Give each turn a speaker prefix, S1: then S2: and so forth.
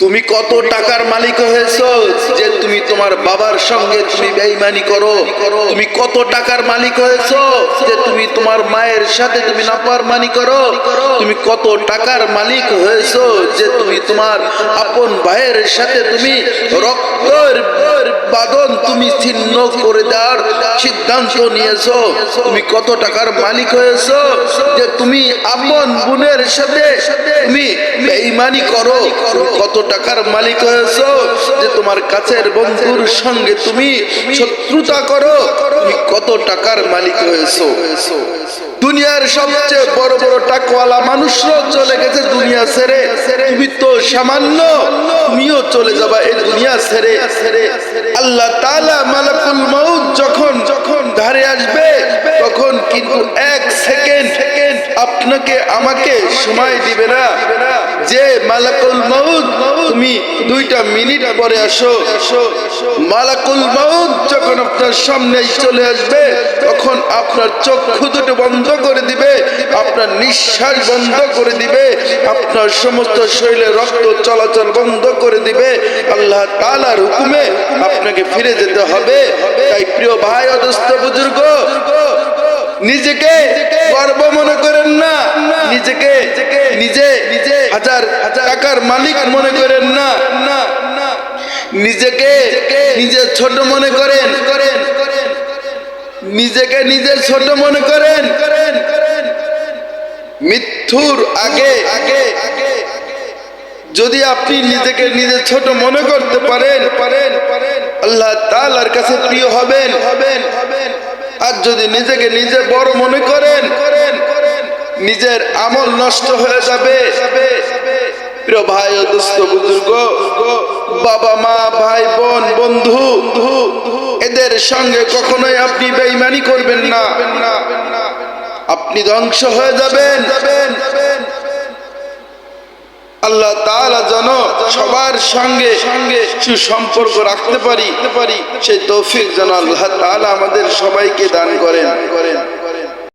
S1: তুমি কত টাকার মালিক হয়েছো যে তুমি তোমার বাবার সঙ্গে তুমি বেইমানি করো? তুমি কত টাকার মালিক হয়েছো যে তুমি তোমার মায়ের সাথে তুমি নাফরমানি করো? তুমি কত টাকার মালিক হয়েছো যে তুমি তোমার আপন ভাইয়ের সাথে তুমি রক্তের বাদন তুমি ছিন্ন করে দেওয়ার সিদ্ধান্ত নিয়েছো? তুমি কত টাকার মালিক হয়েছো যে তুমি আপন বোনের সাথে তুমি বেইমানি করো। কত টাকার মালিক হয়েছো যে তোমার কাছের বন্ধুর সঙ্গে তুমি শত্রুতা করো? তুমি কত টাকার মালিক হয়েছো? দুনিয়ার সবচেয়ে বড় বড় টাকওয়ালা মানুষরাও চলে গেছে দুনিয়া ছেড়ে। তুমি তো সামান্য, তুমিও চলে যাবা এই দুনিয়া ছেড়ে। আল্লাহ তাআলা মালাকুল মাউত যখন যখন ধারে আসবে, তখন কিন্তু এক সেকেন্ড সেকেন্ড আপনাকে, আমাকে সময় দিবে না। নিঃশ্বাস বন্ধ করে দিবে, আপনার সমস্ত শরীরে রক্ত চলাচল বন্ধ করে দিবে। আল্লাহ তাআলার হুকুমে আপনাকে ফিরে যেতে হবে। তাই প্রিয় ভাই অদস্ত বুজুর্গ, নিজেকে গর্ব মনে করেন না নিজেকে নিজে নিজে হাজার টাকার মালিক মনে করেন না। নিজেকে নিজে ছোট মনে করেন। নিজেকে নিজে ছোট মনে করেন। মৃত্যুর আগে আগে আগে যদি আপনি নিজেকে নিজে ছোট মনে করতে পারেন পারেন আল্লাহ তাআলার কাছে প্রিয় হবেন হবেন হবেন। আর যদি নিজেকে নিজে বড় মনে করেন, নিজের আমল নষ্ট হয়ে যাবে। প্রিয় ভাই ও দোস্ত বুজুর্গ, বাবা, মা, ভাই, বোন, বন্ধু, এদের সঙ্গে কখনোই আপনি বেঈমানি করবেন না। আপনি ধ্বংস হয়ে যাবেন। আল্লাহ তাআলা যেন সবার সঙ্গে সঙ্গে সুসম্পর্ক রাখতে পারি। পারি সেই তৌফিক যেন আল্লাহ তাআলা আমাদের সবাইকে দান করেন করেন।